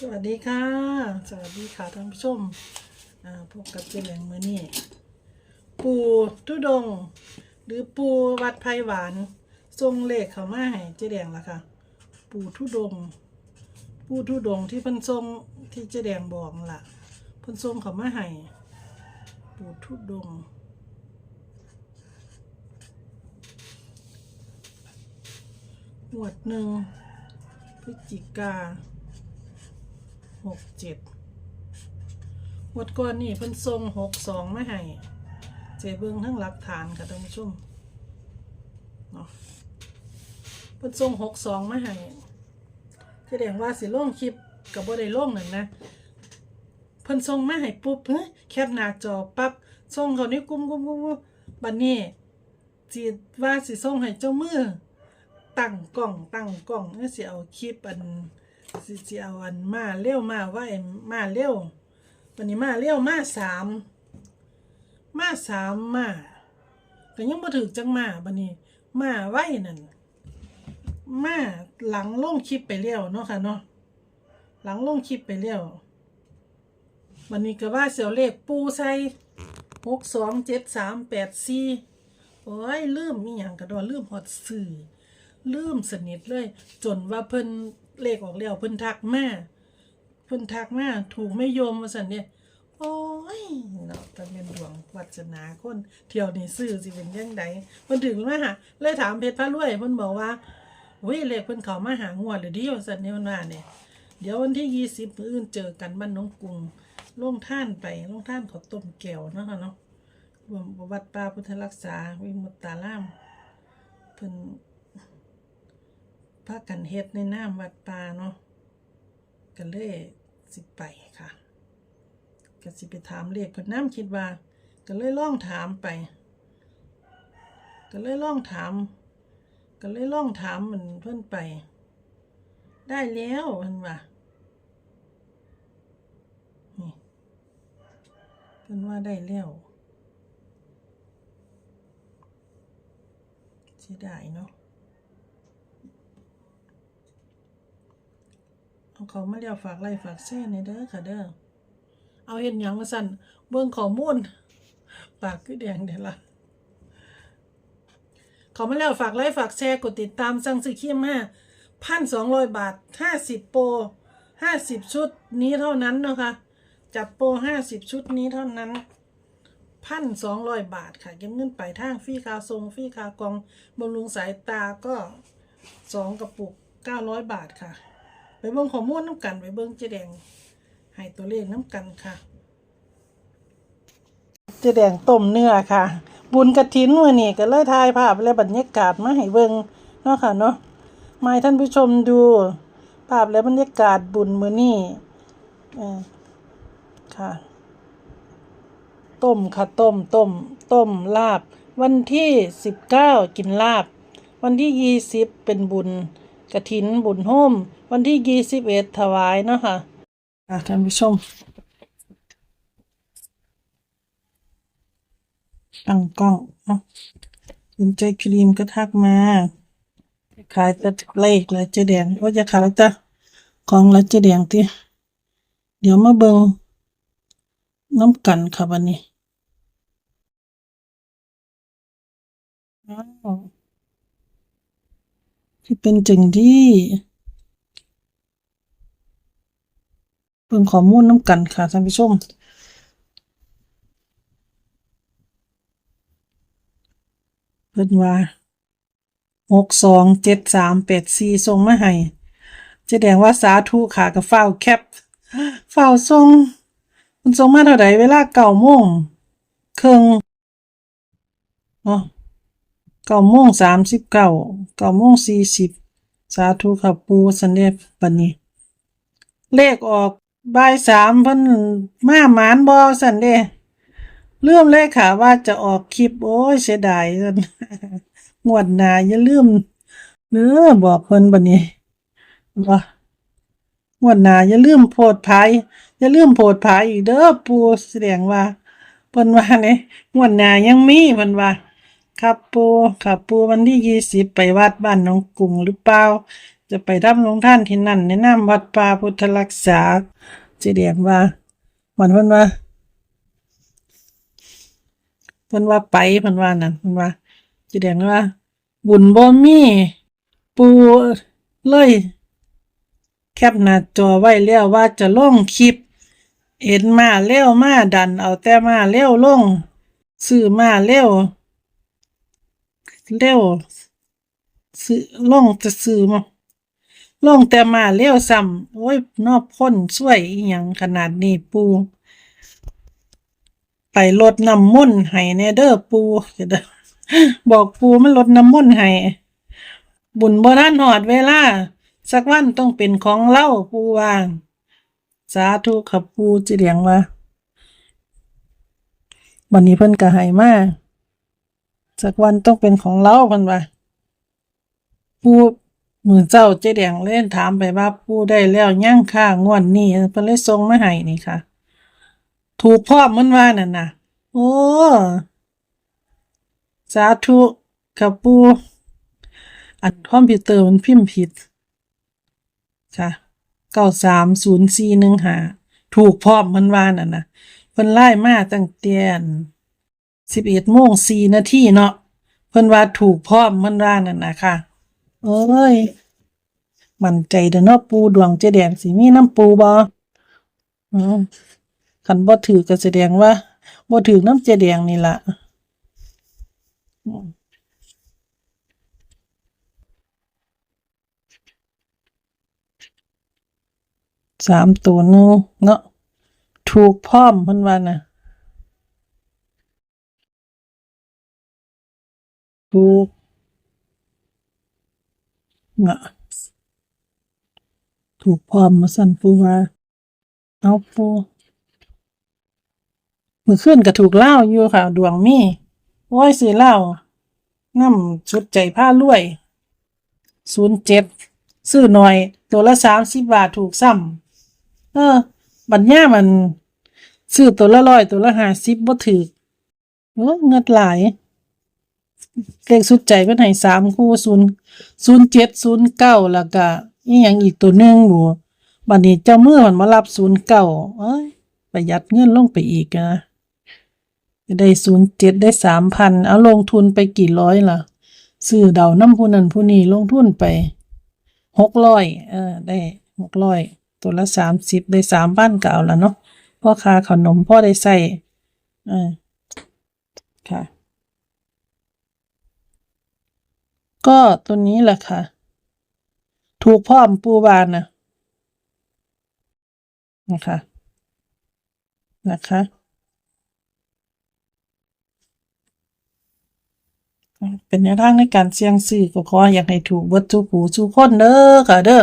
สวัสดีค่ะ สวัสดีค่ะท่านผู้ชมพบกับเจแหลงมือนี่ปูทุดง หรือปูวัดไผ่หวาน ทรงเลขเขามาให้เจแดงละค่ะ ปูทุดง ปูทุดงที่พิ่นทรงที่เจแดงบอกล่ะพิ่นทรงเขามาให้ปูทุดงค์หวดหนึ่งพฤศจิกา หกเจ็ดงวดก่อนนี่เพิ่นส่งหกสองไมาให้เจเบิงทั้งหลักฐานค่ะท่านผู้ชมเนาะเพิ่นส่งหกสองไมาให้แสดงว่าสิลงคลิปกับบ่ได้ลงหนั่นนะเพิ่นส่งไมาให้ปุ๊บเฮ้ยแคปหน้าจอปั๊บส่งเขาในกลุ่มกลุ่มกลุ่มกลุ่มบัดนี้สิว่าสิส่งให้เจ้ามือตั้งกล้องตั้งกล้องเอ้ยสิเอาคลิปอัน สิสิเอาอันมาเร็วมาไว้มาเร็ววันนี้มาเร็วมาสามมาสามมาก็ยังบ่ถึกจังมาบัดนี้ มาไว้นั่นมาหลังลงคลิปไปแล้วเนาะค่ะเนาะหลังลงคลิปไปแล้ววันนี้ก็ว่าเสียวเลขปูใส่หกสองเจ็ดสามแปดสี่โอ้ยลืมมีหยังกระดอลืมฮอดสื่อลืมสนิทเลย จนว่าเพิ่น เลขออกแล้วเพิ่นทักมาเพิ่นทักมาถูกไม่โยมว่าซั่นเนี่ยโอ้ยเนาะตะเป็นดวงวัสนาคนเที่ยวนี้ซื้อสิเป็นจังไดเพิ่นถึงมาหาเลยถามเพชรพระรวยเพิ่นบอกว่าโอ้ยเลขเพิ่นเขามาหางวดเลยเดีว่าซั่นเนี่ยมันว่าเนี่ยเดี๋ยววันที่20มื้ออื่นเจอกันบ้านน้องกรุงลงท่านไปลงท่านเขาต้มแก้วเนาะค่ะเนาะรวมวัดป่าพุทธรักษาวิมุตตารามเพิ่น พากันเฮ็ดในน้ำวัดป่าเนาะก็เลยสิไปค่ะก็สิไปถามเลขเพิ่นน้ำคิดว่า ก็เลยล่องถามไป ก็เลยล่องถาม ก็เลยล่องถามมันเพิ่นไป ได้แล้วเพิ่นว่านี่เพิ่นว่าได้แล้วเสียดายเนาะ เอาเขามาเรียวฝากไล่ฝากแซ่ในเด้อค่ะเด้อเอาเห็นหยังมาสั่นเบิ่งข้อมูลปากคือแดงเด้อล่ะเขามาแล้วฝากไล่ฝากแชร์กดติดตามสั่งซื้อครีมมาพันสองร้อยบาทห้าสิบโปรห้าสิบชุดนี้เท่านั้นนะคะจัดโปรห้าสิบชุดนี้เท่านั้นพันสองร้อยบาทค่ะเก็บเงินไปทางฟรีคาทรงฟรีคากองบำรุงสายตาก็สองกระปุกเก้าร้อยบาทค่ะ เบิ่งข้อมูลน้ำกันไปเบิ่งเจแดงให้ตัวเลขน้ำกันค่ะ เจแดงต้มเนื้อค่ะ บุญกระถินวันนี้ก็เลยถ่ายภาพและบรรยากาศมาให้เบิ่งเนาะค่ะเนาะมาให้ท่านผู้ชมดู ภาพและบรรยากาศบุญมื้อนี้ค่ะ ต้มค่ะต้มต้มต้มลาบ วันที่สิบเก้ากินลาบ วันที่ยี่สิบเป็นบุญ กระถินบุญโฮมวันที่ยี่สิบเอ็ดถวายเนาะค่ะอะท่านผู้ชมตั้งกล้องเนาะสนใจครีมก็ทักมา ขายแต่เลขแล้วเจ๊แดงว่าจะขายแต่ของแล้วเจ๊แดงที่เดี๋ยวมาเบิงน้ำกันค่ะวันนี้อ้าว ที่เป็นจังที่เบิ่งขอมูลน้ำกันค่ะท่านผู้ชมเพิ่นว่าหกสองเจ็ดสามแปดสี่ส่งมาให้แสดงว่าสาธุค่ะกับฝ้าแคปฝ้าวส่งมันส่งมาเท่าไหร่เวลาเก้าโมงครึ่งเนาะ เก้าโมงสามสิบเก้าเก้าโมงสี่สิบสาธุค่ะปูสันเดชปันนี้ เลขออกบ่ายสามเพิ่นมาหมานบอสันเดเลื่อมเลยค่ะว่าจะออกคลิป โอ้ยเสียดายจังงวดหนาอย่าลืมเนื้อบอกเพิ่นบันี้ว่างวดหนาอย่าลืมโพดภายอย่าลืมโพดภายอีกเด้อปูแสดงว่าเพิ่นว่าเนี่ยงวดหนายังมีเพิ่นว่า ครับปู่ครับปูวันที่ยี่สิบไปวัดบ้านหน้องกรุงหรือเปล่า จะไปรับลวงท่านที่นั่นแนะนำวัดป่าพุทธรักษาเจเดียงว่ามันเพิ่นว่าเพิ่นว่าไปเพิ่นว่านั่นเพิ่นว่าเจเดียงว่า บุญบ่มีปูเลยแคปหน้าจอไว้แล้วว่าจะลงคลิป เห็นมาเร็วมาดันเอาแต่มาเร็วลง ซื้อมาเร็ว เร็วซื้อลองจะซื้อมาลองแต่มาเร็วซ้ำโอ้ยนอกพ้นสวยอีหยังขนาดนี้ปูไปลดน้ำมนต์ให้แนเด้อปูจะได้บอกปูมันลดน้ำมนต์ให้บุญบ่ทันหอดเวลา สักวันต้องเป็นของเล่าปูว่าสาธุครับปูจิเลียงว่าวันนี้เพิ่นก็ให้มาก สักวันต้องเป็นของเราเพิ่นว่าปูมือเจ้าเจเดียงเล่นถามไปว่าปูได้แล้วย่างค่างวดนี้เพิ่นเลยส่งมาให้นี่ค่ะ ถูกพ่อมันว่านั่นน่ะ โอ้สาธุครับปูอันคอมพิวเตอร์มันพิมพ์ผิด ค่ะเก้าสามศูนย์สี่หนึ่งหาถูกพร้อมมันว่าน่ะนะเพิ่นไล่มาตั้งแต่ สิบเอ็ดโมงสี่นาทีเนาะเพิ่นว่าถูกพร้อมมันว่านั่นนะค่ะ เอ้ย มั่นใจเด้อเนาะปูดวงเจแดงสิมีน้ำปูบ่อืมคันบ่ถือก็แสดงว่าบ่ถือน้ำเจแดงนี่ล่ะสามตัวหนึงเนาะถูกพร้อมเพิ่นว่าน่ะ ถูกเนาะถูกพร้อมมาสั่นปูว่า เอาปูมือขึ้นก็ถูกเล่าอยู่ค่ะ ดวงมีโอ้ยสิเล่าน้ำชุดใจผ้ารวยศูนย์เจ็ดซื้อหน่อย ตัวละสามสิบบาทถูกซ้ำเออ บัดเนี้ยมัน ซื้อตัวละร้อยตัวละห้าสิบบ่ถือโอ้เงินหลาย เลขสุดใจเพิ่นให้สามคู่ศูนย์ศูนย์เจ็ดศูนย์เก้าแล้วก็อีหยังอีกตัวหนึ่งอยู่บัดนี้เจ้ามือมันมารับศูนย์เก้าเอ้ยประหยัดเงินลงไปอีกนะจะได้ศูนย์เจ็ดได้สามพันเอาลงทุนไปกี่ร้อยล่ะซื้อเดาน้ำผู้นั้นผู้นี้ลงทุนไปหกร้อยเออได้หกร้อยตัวละสามสิบได้สามพันเก็เอาละเนาะพ่อค้าขนมพ่อได้ใส่เออค่ะ ก็ตัวนี้แหละค่ะ ถูกพ่อมปูบานนะนะคะ นะคะเป็นแนวทางในการเสี่ยงซื้อก็ขออยากให้ถูกเบิดทุกหูทุกคนเด้อค่ะเด้อ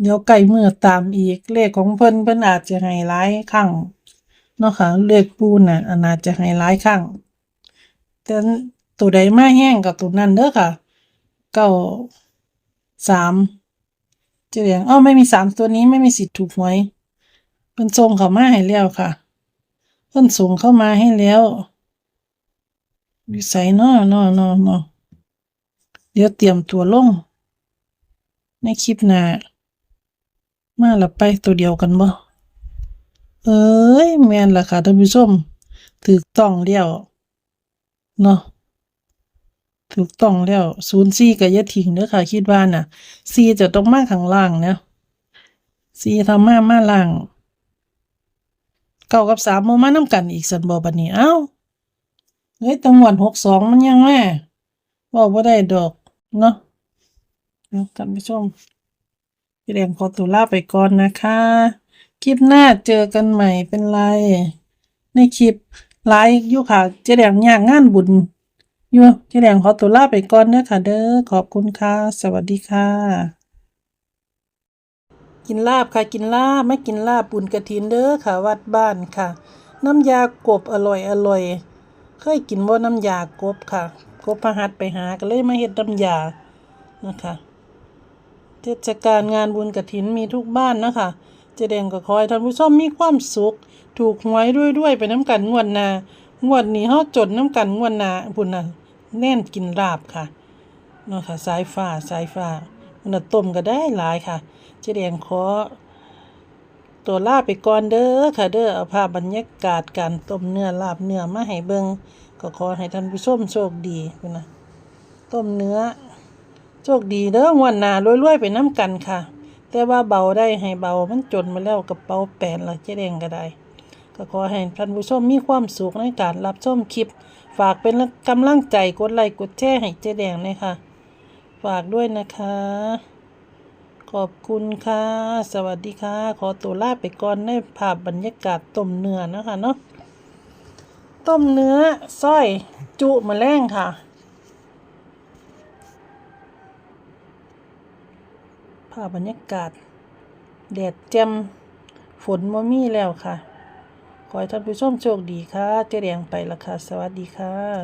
เดี๋ยวไก่มือตามอีกเลขของเพิ่นเพิ่นอาจจะให้หลายครั้งเนาะค่ะเลขปูน่ะอาจจะให้หลายครั้งแต่ ตัวใดมาแห้งกับตัวนั้นเด้อค่ะ เก้าสามเจียงอ้อไม่มีสามตัวนี้ไม่มีสิทธิ์ถูกหวยเพิ่นส่งเข้ามาให้แล้วค่ะเพิ่นส่งเข้ามาให้แล้ววิสัยเนาะเนาะเนาะเนาะเดี๋ยวเตรียมตัวลง ในคลิปหน้ามาละไปตัวเดียวกันบ่เอ้ยแม่นล่ะค่ะท่านผู้ชมถูกต้องแล้วเนาะ ถูกต้องแล้วศูนย์สี่ก็อย่าทิ้งเด้อค่ะคิดว่าน่ะสี่จะต้องมาข้างล่างนะสี่ทำมามาล่างเก้ากับสามโมมาน้ำกันอีกสันบอบัดนี้เอ้าเฮ้ยตังหวนหกสองมันยังแม่บอกว่าได้ดอกเนาะเดี๋ยวท่านผู้ชมพี่แดงขอตัวลาไปก่อนนะคะ คลิปหน้าเจอกันใหม่เป็นไร ในคลิปไลฟ์ยู่ค่ะเจ๊แดงยางงานบุญ อยู่เจ๊แดงขอตัวลาไปก่อนเด้อค่ะ เด้อขอบคุณค่ะ สวัสดีค่ะ กินลาบค่ะกินลาบไม่กินลาบบุญกระถินเด้อค่ะ วัดบ้านค่ะ น้ำยากบอร่อยอร่อยเคยกินว่าน้ำยากบค่ะกบพหัสไปหาก็เลยมาเฮ็ดน้ำยานะคะเทศกาลงานบุญกระถินมีทุกบ้านนะคะเจแดงก็คอยท่านผู้ชมมีความสุข ถูกหวยด้วยด้วยไปน้ำกันงวดนา งวดนี้เฮาจดน้ำกันงวดหนาพุ่นน่ะแน่นกินลาบค่ะเนาะค่ะสายฟ้าสายฟ้ามันนะต้มก็ได้หลายค่ะเจ๊แดงขอตัวลาบไปก่อนเด้อค่ะ เด้อเอาภาพบรรยากาศการต้มเนื้อลาบเนื้อมาให้เบิงก็ขอให้ท่านผู้ชมโชคดีพุ่นนะต้มเนื้อโชคดีเด้องวันหน้ารวยๆไปน้ำกันค่ะ แต่ว่าเบาได้ให้เบามันจนมาแล้วกระเป๋าแปนละเจ๊แดงก็ได้ ก็ขอให้ท่านผู้ชมมีความสุขในการรับชมคลิป ฝากเป็นกำลังใจกดไลค์กดแชร์ให้เจ๊แดงเลยค่ะ ฝากด้วยนะคะ ขอบคุณค่ะ สวัสดีค่ะ ขอตัวลาไปก่อนในภาพบรรยากาศต้มเนื้อนะคะเนาะต้มเนื้อสร้อยจุมะแรงค่ะภาพบรรยากาศแดดแจ่มฝนมามีแล้วค่ะ ขอให้ท่านผู้ชมโชคดีค่ะ เจ๊แดงไปละค่ะ สวัสดีค่ะ